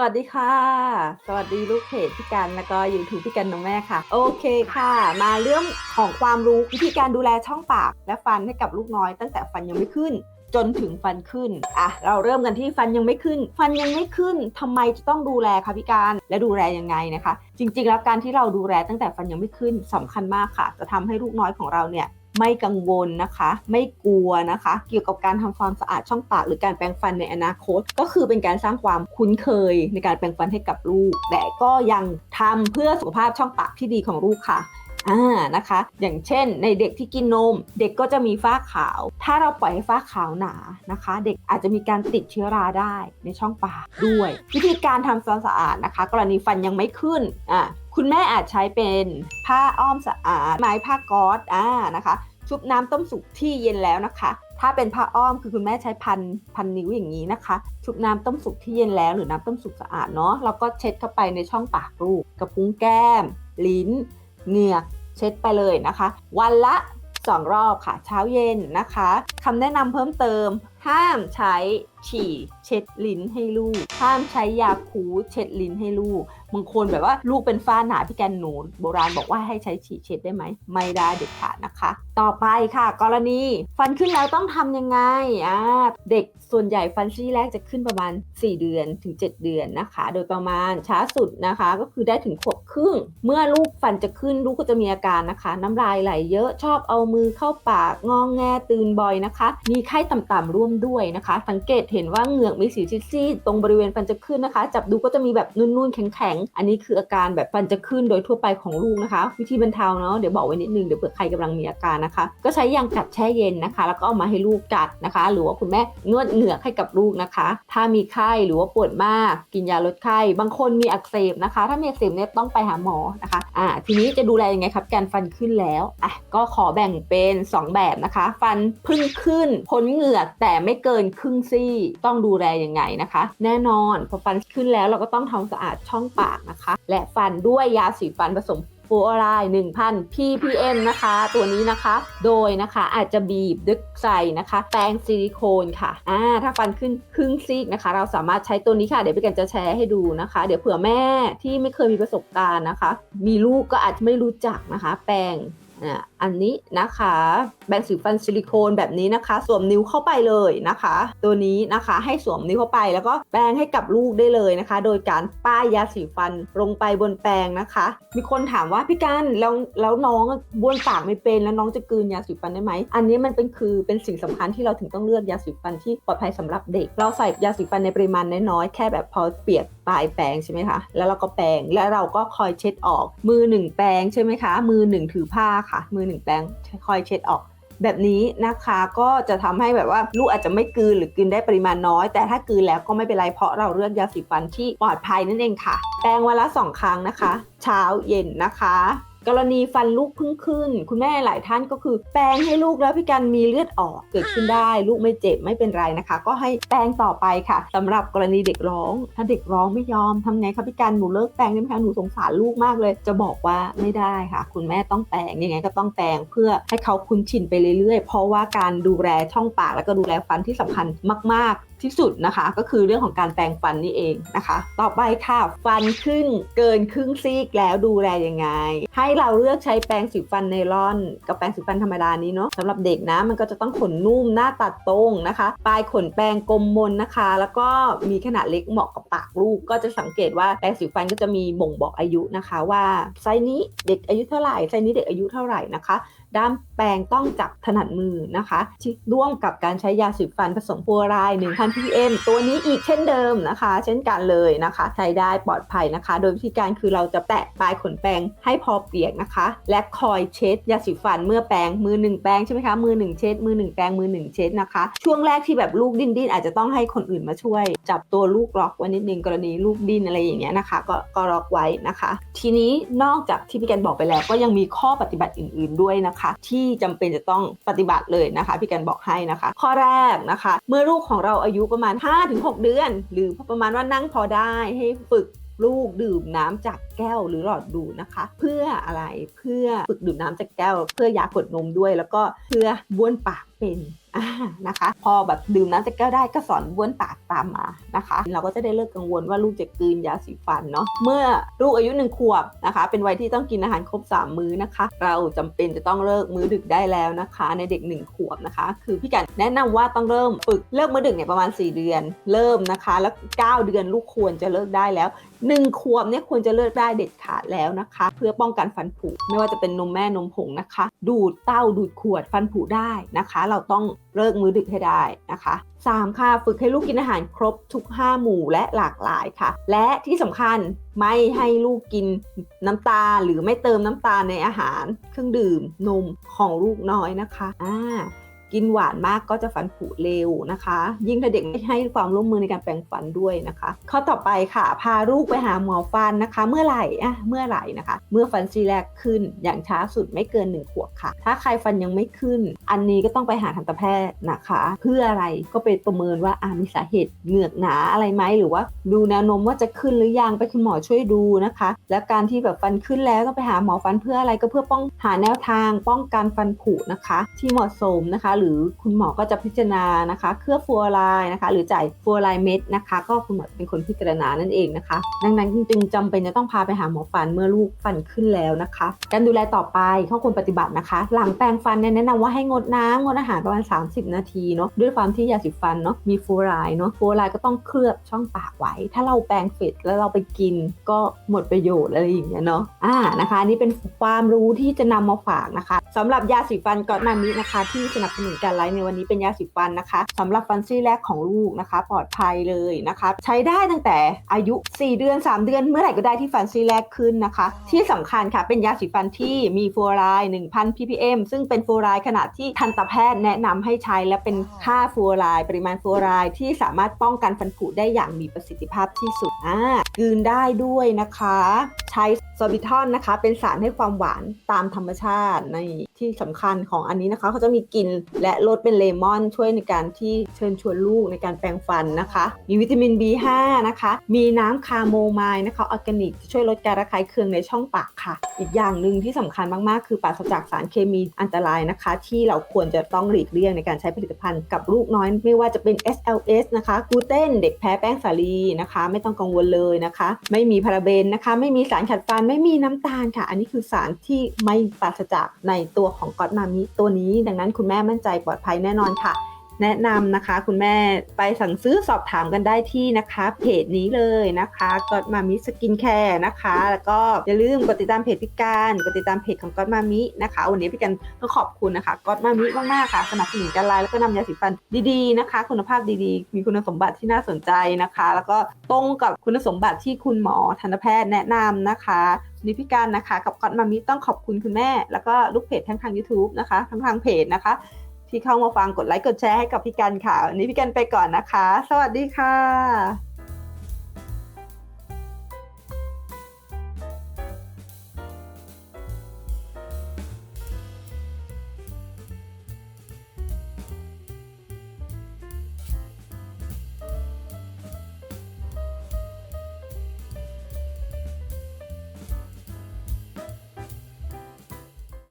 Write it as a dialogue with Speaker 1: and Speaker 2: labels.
Speaker 1: สวัสดีค่ะ สวัสดีลูกเพจพี่กันแล้วก็ YouTube พี่กันน้องแม่ค่ะ โอเคค่ะ มาเรื่องของความรู้วิธีการดูแลช่องปากและฟันให้กับลูกน้อย ตั้งแต่ฟันยังไม่ขึ้นจนถึงฟันขึ้น อะ เราเริ่มกันที่ฟันยังไม่ขึ้น ฟันยังไม่ขึ้นทำไมจะต้องดูแลคะพี่การ และดูแลยังไงนะคะ จริง ๆ แล้วการที่เราดูแลตั้งแต่ฟันยังไม่ขึ้นสำคัญมากค่ะ จะทำให้ลูกน้อยของเราเนี่ย ไม่กังวลนะคะ ไม่กลัวนะคะ เกี่ยวกับการทำความสะอาดช่องปาก หรือการแปรงฟันในอนาคต ก็คือเป็นการสร้างความคุ้นเคยในการแปรงฟันให้กับลูก แต่ก็ยังทำเพื่อสุขภาพช่องปากที่ดีของลูกค่ะอ่านะคะ อย่างเช่น ในเด็กที่กินนม เด็กก็จะมีฝ้าขาว ถ้าเราปล่อยให้ฝ้าขาวหนานะคะ เด็กอาจจะมีการติดเชื้อราได้ในช่องปากด้วย วิธีการทำความสะอาดนะคะ กรณีฟันยังไม่ขึ้นอ่าคุณแม่อาจใช้เป็นผ้าอ้อมสะอาดไม้ผ้าก๊อซอ่านะคะ ชุบน้ำต้มสุกที่เย็นแล้วนะคะ ถ้าเป็นผ้าอ้อมคือคุณแม่ใช้พันพันนิ้วอย่างนี้นะคะ ชุบน้ำต้มสุกที่เย็นแล้วหรือน้ำต้มสุกสะอาดเนาะแล้วก็เช็ดเข้าไปในช่องปากลูกกระพุ้งแก้ม ลิ้นเหงือกเช็ดไปเลยนะคะ วันละ 2 รอบค่ะ เช้าเย็นนะคะคำแนะนำเพิ่มเติม ห้ามใช้ฉี่เช็ดลิ้นให้ลูก ห้ามใช้ยาคูเช็ดลิ้นให้ลูก บางคนแบบว่าลูกเป็นฝ้าหนาพี่แกนหนูโบราณบอกว่าให้ใช้ฉี่เช็ดได้ไหมไม่ได้เด็ดขาดนะคะ ต่อไปค่ะ กรณีฟันขึ้นแล้วต้องทำยังไงอ่าเด็กส่วนใหญ่ฟันซี่แรกจะขึ้นประมาณ 4 เดือนถึง 7 เดือนนะคะ โดยประมาณช้าสุดนะคะ ก็คือได้ถึงขวบครึ่ง เมื่อลูกฟันจะขึ้นลูกก็จะมีอาการนะคะ น้ำลายไหลเยอะชอบเอามือเข้าปากงองแงตื่นบ่อยนะคะ มีไข้ต่ำๆร่วมด้วยนะคะ สังเกตเห็นว่าเหงือกมีสีซีดๆตรงบริเวณฟันจะขึ้นนะคะ จับดูก็จะมีแบบนุ่นๆแข็งอันนี้คืออาการแบบฟันจะขึ้นโดยทั่วไปของลูกนะคะ วิธีบรรเทาเนาะเดี๋ยวบอกไว้นิดนึงเดี๋ยวเผื่อใครกำลังมีอาการนะคะ ก็ใช้ยางกัดแช่เย็นนะคะ แล้วก็เอามาให้ลูกกัดนะคะ หรือว่าคุณแม่นวดเหงือกให้กับลูกนะคะ ถ้ามีไข้หรือว่าปวดมากกินยาลดไข้ บางคนมีอักเสบนะคะ ถ้ามีอักเสบเนี่ยต้องไปหาหมอนะคะอ่าทีนี้จะดูแลยังไงครับการฟันขึ้นแล้วอะก็ขอแบ่งเป็น 2 แบบนะคะ ฟันเพึ่งขึ้นพ้นเหงือกแต่ไม่เกินครึ่งซี่ต้องดูแลยังไงนะคะ แน่นอนพอฟันขึ้นแล้วเราก็ต้องทำสะอาดช่องปากนะคะ และฟันด้วยยาสีฟันผสมฟูออไรด์1,000 ppm นะคะ ตัวนี้นะคะ โดยนะคะอาจจะบีบดึกใส่นะคะ แปรงซิลิโคนค่ะ อ่า ถ้าฟันขึ้นครึ่งซีกนะคะ เราสามารถใช้ตัวนี้ค่ะ เดี๋ยวพี่กันจะแชร์ให้ดูนะคะ เดี๋ยวเผื่อแม่ที่ไม่เคยมีประสบการณ์นะคะ มีลูกก็อาจจะไม่รู้จักนะคะ แปรง อันนี้นะคะแบรงสีฟันซิลิโคนแบบนี้นะคะ สวมนิ้วเข้าไปเลยนะคะ ตัวนี้นะคะให้สวมนิ้วเข้าไปแล้วก็แปรงให้กับลูกได้เลยนะคะ โดยการป้ายยาสีฟันลงไปบนแปรงนะคะ มีคนถามว่าพี่กันแล้วแล้วน้องบ้วนปากไม่เป็นแล้วน้องจะกืนยาสีฟันได้ไหมอันนี้มันเป็นคือเป็นสิ่งสำคัญที่เราถึงต้องเลือกยาสีฟันที่ปลอดภัยสำหรับเด็ก เราใส่ยาสีฟันในปริมาณน้อยๆแค่แบบพอเปียกปลายแปรงใช่ไหมคะแล้วเราก็แปรงแล้วเราก็คอยเช็ดออกมือหนึ่งแปรงใช่ไหมคะ มือหนึ่งถือผ้าค่ะมือหนึ่งแปรงคอยเช็ดออก แบบนี้นะคะก็จะทำให้แบบว่าลูกอาจจะไม่กืนหรือกลืนได้ปริมาณน้อย แต่ถ้ากืนแล้วก็ไม่เป็นไรเพราะเราเลือกยาสีฟันที่ปลอดภัยนั่นเองค่ะ แปรงวันละสองครั้งนะคะ เช้าเย็นนะคะ กรณีฟันลูกพิ่งขึ้น คุณแม่หลายท่านก็คือ แปรงให้ลูกแล้วพี่กันมีเลือดออกเกิดขึ้นได้ ลูกไม่เจ็บไม่เป็นไรนะคะ ก็ให้แปรงต่อไปค่ะสำหรับกรณีเด็กร้อง ถ้าเด็กร้องไม่ยอมทำไงคะพี่กันหนูเลิกแปรงได้ไหมคะหนูสงสารลูกมากเลย จะบอกว่าไม่ได้ค่ะ คุณแม่ต้องแปรงยังไงก็ต้องแปรงเพื่อให้เขาคุ้นชินไปเรื่อยๆ เพราะว่าการดูแลช่องปากแล้วก็ดูแลฟันที่สำคัญมาก ๆ ที่สุดนะคะ ก็คือเรื่องของการแปรงฟันนี่เองนะคะ ต่อไปค่ะฟันขึ้นเกินครึ่งซีกแล้วดูแลยังไง ให้เราเลือกใช้แปรงสีฟันไนลอน กับแปรงสีฟันธรรมดานี้เนาะสำหรับเด็กนะมันก็จะต้องขนนุ่มหน้าตัดตรงนะคะ ปลายขนแปรงกลมมนนะคะ แล้วก็มีขนาดเล็กเหมาะกับปากลูก ก็จะสังเกตว่าแปรงสีฟันก็จะมีบ่งบอกอายุนะคะว่าไซนี้เด็กอายุเท่าไหร่ไซนี้เด็กอายุเท่าไหร่นะคะด้ามแปรงต้องจับถนัดมือนะคะร่วมกับการใช้ยาสีฟันผสมฟลูออไรด์ PM ตัวนี้อีกเช่นเดิมนะคะ เช่นกันเลยนะคะ ใช้ได้ปลอดภัยนะคะ โดยวิธีการคือเราจะแตะปลายขนแปรงให้พอเปียกนะคะ และคอยเช็ดยาสีฟันเมื่อแปรงมือหนึ่งแปรงใช่ไหมคะมือหนึ่งเช็ดมือหนึ่งแปรงมือหนึ่งเช็ดนะคะ ช่วงแรกที่แบบลูกดิ้นดิ้นอาจจะต้องให้คนอื่นมาช่วย จับตัวลูกล็อกไว้นิดนึงกรณีลูกดิ้นอะไรอย่างเงี้ยนะคะ ก็ก็ล็อกไว้นะคะ ทีนี้นอกจากที่พี่แกนบอกไปแล้ว ก็ยังมีข้อปฏิบัติอื่น ๆด้วยนะคะ ที่จำเป็นจะต้องปฏิบัติเลยนะคะพี่แกนบอกให้นะคะ ข้อแรกนะคะ เมื่อลูกของเราอายุยุประมาณ 5-6 เดือน หรือประมาณว่านั่งพอได้ให้ฝึกลูกดื่มน้ำจากแก้วหรือหลอดดูดนะคะ เพื่ออะไรเพื่อฝึกดื่มน้ำจากแก้ว เพื่อยากดนมด้วย แล้วก็เพื่อบ้วนปากเป็นอ่านะคะ พอแบบดื่มน้ำจากแก้วได้ก็สอนบ้วนปากตามมานะคะ เราก็จะได้เลิกกังวลว่าลูกจะกลืนยาสีฟันเนาะเมื่อลูกอายุหนึ่งขวบนะคะ เป็นวัยที่ต้องกินอาหารครบ 3 มื้อนะคะ เราจำเป็นจะต้องเลิกมื้อดึกได้แล้วนะคะ ในเด็ก 1 ขวบนะคะ คือพี่กันแนะนำว่าต้องเริ่มฝึกเลิกมื้อดึกเนี่ยประมาณ 4 เดือน เริ่มนะคะ แล้ว 9 เดือนลูกควรจะเลิกได้แล้วหนึ่งขวบเนี่ยควรจะเลิกได้เด็ดขาดแล้วนะคะ เพื่อป้องกันฟันผุไม่ว่าจะเป็นนมแม่นมผงนะคะ ดูดเต้าดูดขวดฟันผุได้นะคะเราต้องเลิกมื้อดึกให้ได้นะคะสามค่ะฝึกให้ลูกกินอาหารครบทุก 5 หมู่และหลากหลายค่ะ และที่สำคัญไม่ให้ลูกกินน้ำตาลหรือไม่เติมน้ำตาลในอาหาร เครื่องดื่มนมของลูกน้อยนะคะอ่า กินหวานมากก็จะฟันผุเร็วนะคะ ยิ่งถ้าเด็กไม่ให้ความร่วมมือในการแปรงฟันด้วยนะคะ ข้อต่อไปค่ะ พาลูกไปหาหมอฟันนะคะ เมื่อไหร่อะเมื่อไหร่นะคะ เมื่อฟันซี่แรกขึ้นอย่างช้าสุดไม่เกิน1ขวบค่ะ ถ้าใครฟันยังไม่ขึ้น อันนี้ก็ต้องไปหาทันตแพทย์นะคะ เพื่ออะไรก็ไปประเมินว่าอามีสาเหตุเหงือกหนาอะไรไหมหรือว่าดูแนวโน้มว่าจะขึ้นหรือยังไปคุณหมอช่วยดูนะคะ และการที่แบบฟันขึ้นแล้วต้องไปหาหมอฟันเพื่ออะไรก็เพื่อป้องหาแนวทางป้องกันฟันผุนะคะ ที่เหมาะสมนะคะหรือคุณหมอก็จะพิจารณานะคะ เคลือบฟลูออไรด์นะคะ หรือจ่ายฟลูออไรด์เม็ดนะคะ ก็คุณหมอเป็นคนพิจารณานั่นเองนะคะ ดังนั้นจึงจำเป็นจะต้องพาไปหาหมอฟันเมื่อลูกฟันขึ้นแล้วนะคะ การดูแลต่อไปข้อควรปฏิบัตินะคะ หลังแปรงฟันเนี่ยแนะนำว่าให้งดน้ำงดอาหารประมาณ 30 นาทีเนาะด้วยความที่ยาสีฟันเนาะมีฟลูออไรด์เนาะฟลูออไรด์ก็ต้องเคลือบช่องปากไว้ ถ้าเราแปรงเสร็จแล้วเราไปกินก็หมดประโยชน์อะไรอย่างเงี้ยเนาะอ่านะคะนี่เป็นความรู้ที่จะนำมาฝากนะคะสำหรับยาสีฟันกอดนามินะคะ ที่สนับสนุนการไลฟ์ในวันนี้เป็นยาสีฟันนะคะสำหรับฟันซี่แรกของลูกนะคะ ปลอดภัยเลยนะคะ ใช้ได้ตั้งแต่อายุ 4 เดือน 3 เดือนเมื่อไหร่ก็ได้ที่ฟันซี่แรกขึ้นนะคะ ที่สำคัญค่ะเป็นยาสีฟันที่มีฟลูออไรด์1,000 ppm ซึ่งเป็นฟลูออไรด์ขนาดที่ทันตแพทย์แนะนำให้ใช้และเป็นค่าฟลูออไรด์ปริมาณฟลูออไรด์ที่สามารถป้องกันฟันผุได้อย่างมีประสิทธิภาพที่สุดอ่ากลืนได้ด้วยนะคะใช้ซอบิทอนนะคะ เป็นสารให้ความหวานตามธรรมชาติในที่สำคัญของอันนี้นะคะเขาจะมีกลิ่นและรสเป็นเลมอนช่วยในการที่เชิญชวนลูกในการแปรงฟันนะคะ มีวิตามิน B5 นะคะ มีน้ำคาโมไมล์นะคะออร์แกนิก ช่วยลดการระคายเคืองในช่องปากค่ะ อีกอย่างหนึ่งที่สำคัญมากๆ คือปราศจากสารเคมีอันตรายนะคะ ที่เราควรจะต้องหลีกเลี่ยงในการใช้ผลิตภัณฑ์กับลูกน้อย ไม่ว่าจะเป็น SLS นะคะกลูเตนเด็กแพ้แป้งสาลีนะคะ ไม่ต้องกังวลเลยนะคะ ไม่มีพาราเบนนะคะ ไม่มีสารารขัดฟันไม่มีน้ำตาลค่ะ อันนี้คือสารที่ไม่ปราศจากในตัวของก๊อดมามิตัวนี้ ดังนั้นคุณแม่มั่นใจปลอดภัยแน่นอนค่ะ แนะนำนะคะ คุณแม่ไปสั่งซื้อสอบถามกันได้ที่นะคะเพจนี้เลยนะคะกอดมามิสกินแคร์นะคะ แล้วก็อย่าลืมกดติดตามเพจพิการกดติดตามเพจของกอดมามินะคะ วันนี้พี่กันต้องขอบคุณนะคะกอดมามิมากๆค่ะสนับสนุนการไลฟ์แล้วก็นำยาสีฟันดีๆนะคะ คุณภาพดีๆ มีคุณสมบัติที่น่าสนใจนะคะ แล้วก็ตรงกับคุณสมบัติที่คุณหมอทันตแพทย์แนะนำนะคะนิพิการนะคะ กับกอดมามิต้องขอบคุณคุณแม่ แล้วก็ลูกเพจทั้งทาง YouTube นะคะ ทั้งทางเพจนะคะ ที่เข้ามาฟังกดไลค์กดแชร์ให้กับพี่กันค่ะวันนี้พี่กันไปก่อนนะคะ สวัสดีค่ะ